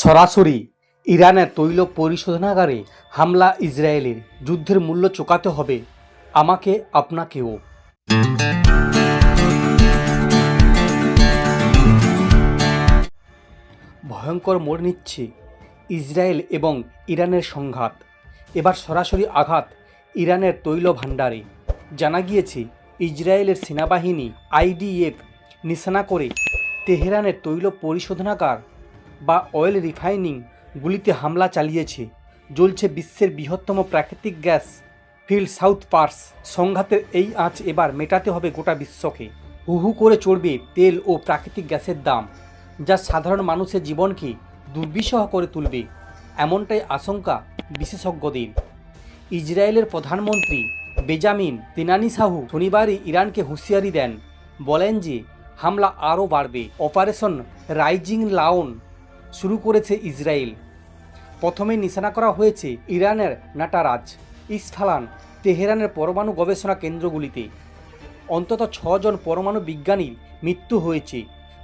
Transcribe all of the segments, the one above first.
সরাসরি ইরানের তৈল পরিশোধনাগারে হামলা ইসরায়েলের যুদ্ধের মূল্য চোকাতে হবে। আমাকে আপনাকেও। ভয়ঙ্কর মোড় নিচ্ছে ইসরায়েল এবং ইরানের সংঘাত। এবার সরাসরি আঘাত ইরানের তৈল ভাণ্ডারে। জানা গিয়েছে, ইসরায়েলের সেনাবাহিনী আইডিএফ নিশানা করে তেহরানের তৈল পরিশোধনাগার বা অয়েল রিফাইনিং গুলিতে হামলা চালিয়েছে। জ্বলছে বিশ্বের বৃহত্তম প্রাকৃতিক গ্যাস ফিল্ড সাউথ পার্স। সংঘাতের এই আঁচ এবার মেটাতে হবে গোটা বিশ্বকে। হু হু করে চড়বে তেল ও প্রাকৃতিক গ্যাসের দাম, যা সাধারণ মানুষের জীবনকে দুর্বিষহ করে তুলবে, এমনটাই আশঙ্কা বিশেষজ্ঞদের। ইসরায়েলের প্রধানমন্ত্রী বেজামিন তিনানি সাহু শনিবারই ইরানকে হুঁশিয়ারি দেন, বলেন যে হামলা আরও বাড়বে। অপারেশন রাইজিং লাউন শুরু করেছে ইসরায়েল। প্রথমে নিশানা করা হয়েছে ইরানের নাটারাজ ইস্ফালান তেহরানের পরমাণু গবেষণা কেন্দ্রগুলিতে। অন্তত ছজন পরমাণু বিজ্ঞানীর মৃত্যু হয়েছে।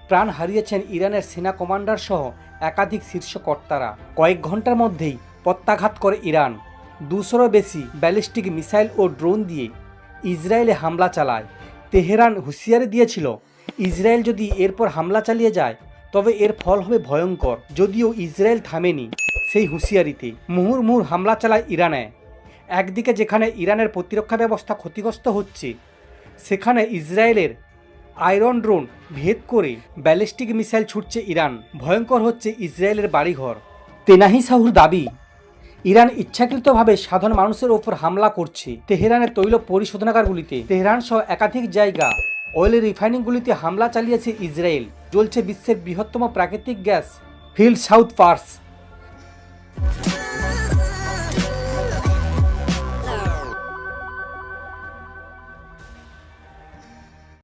প্রাণ হারিয়েছেন ইরানের সেনা কমান্ডার সহ একাধিক শীর্ষ কর্তারা। কয়েক ঘণ্টার মধ্যেই প্রত্যাঘাত করে ইরান। দুশোরও বেশি ব্যালিস্টিক মিসাইল ও ড্রোন দিয়ে ইসরায়েলে হামলা চালায়। তেহরান হুঁশিয়ারি দিয়েছিল, ইসরায়েল যদি এরপর হামলা চালিয়ে যায় তবে এর ফল হবে ভয়ঙ্কর, যদিও ইসরায়েল থামেনি সেই হুঁশিয়ারিতে। মুহুর্মুহুর হামলা চালায় ইরানে। একদিকে যেখানে ইরানের প্রতিরক্ষা ব্যবস্থা ক্ষতিগ্রস্ত হচ্ছে, সেখানে ইসরায়েলের আয়রন ড্রোন ভেদ করে ব্যালিস্টিক মিসাইল ছুটছে ইরান। ভয়ঙ্কর হচ্ছে ইসরায়েলের বাড়িঘর। তেনাহি সাহুর দাবি, ইরান ইচ্ছাকৃতভাবে সাধারণ মানুষের ওপর হামলা করছে তেহরানের তৈল পরিশোধনাগারগুলিতে। তেহরান সহ একাধিক জায়গা, অয়েল রিফাইনিংগুলিতে হামলা চালিয়েছে ইসরায়েল। জ্বলছে বিশ্বের বৃহত্তম প্রাকৃতিক গ্যাস ফিল্ড সাউথ পার্স।